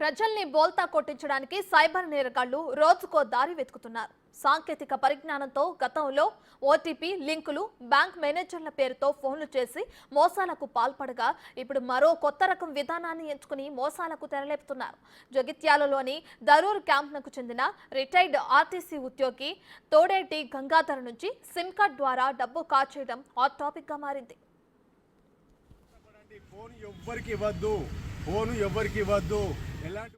ప్రజల్ని బోల్తా కొట్టించడానికి సైబర్ నేరగాళ్ళు రోజుకో దారి వెతుకుతున్నారు. సాంకేతిక పరిజ్ఞానంతో గతంలో ఓటీపీ లింకులు బ్యాంక్ మేనేజర్ల పేరుతో ఫోన్లు చేసి మోసాలకు పాల్పడగా ఇప్పుడు మరో కొత్త రకం విధానాన్ని ఎంచుకుని మోసాలకు తెరలేపుతున్నారు. జగిత్యాలలోని దరూర్ క్యాంప్నకు చెందిన రిటైర్డ్ ఆర్టీసీ ఉద్యోగి తోడేటి గంగాధర్ నుంచి సిమ్ కార్డ్ ద్వారా డబ్బు కాచేయడం హాట్ టాపిక్గా మారింది. ఫోన్ ఎవ్వరికి ఇవ్వద్దు. ఫోన్ ఎవ్వరికి ఇవ్వద్దు. ఎలాంటి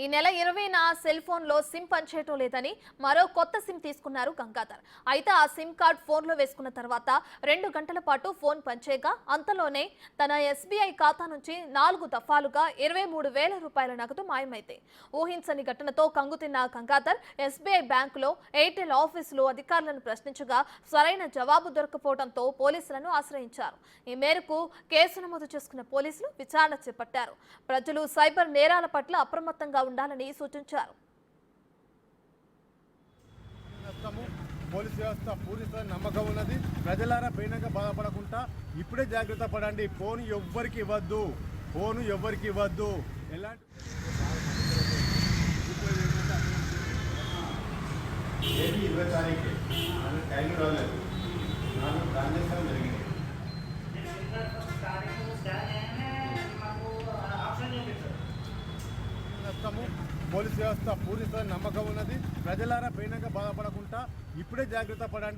ఈ నెల ఇరవైన సెల్ ఫోన్లో సిమ్ పనిచేయటం లేదని మరో కొత్త సిమ్ తీసుకున్నారు గంగాధర్. అయితే ఆ సిమ్ కార్డ్ ఫోన్లో వేసుకున్న తర్వాత రెండు గంటల పాటు ఫోన్ పనిచేయగా అంతలోనే తన ఎస్బీఐ ఖాతా నుంచి నాలుగు దఫాలుగా ఇరవై మూడు వేల రూపాయల నగదు మాయమైతే ఊహించని ఘటనతో కంగుతిన్న గంగాధర్ ఎస్బీఐ బ్యాంకులో ఎయిర్టెల్ ఆఫీసులో అధికారులను ప్రశ్నించగా సరైన జవాబు దొరకపోవడంతో పోలీసులను ఆశ్రయించారు. ఈ మేరకు కేసు నమోదు చేసుకున్న పోలీసులు విచారణ చేపట్టారు. ప్రజలు సైబర్ నేరాల పట్ల అప్రమత్తంగా ఉండాలని సూచించారు. పోలీస్ వ్యవస్థ పూర్తి నమ్మకం ఉన్నది. ప్రజలారా పైనగా బాధపడకుండా ఇప్పుడే జాగ్రత్త పడండి. ఫోన్ ఎవ్వరికి ఇవ్వద్దు. ఫోన్ ఎవ్వరికి ఇవ్వద్దు. ఎలాంటి ఏది ఇరవై తారీఖు? నాకు టైం రాలేదు. నాకు ట్రాన్సాక్షన్ చేస్తాము పోలీస్ వ్యవస్థ పూర్తి నమ్మకం ఉన్నది. ప్రజలారా పైనగా బాధపడకుండా ఇప్పుడే జాగ్రత్త పడండి.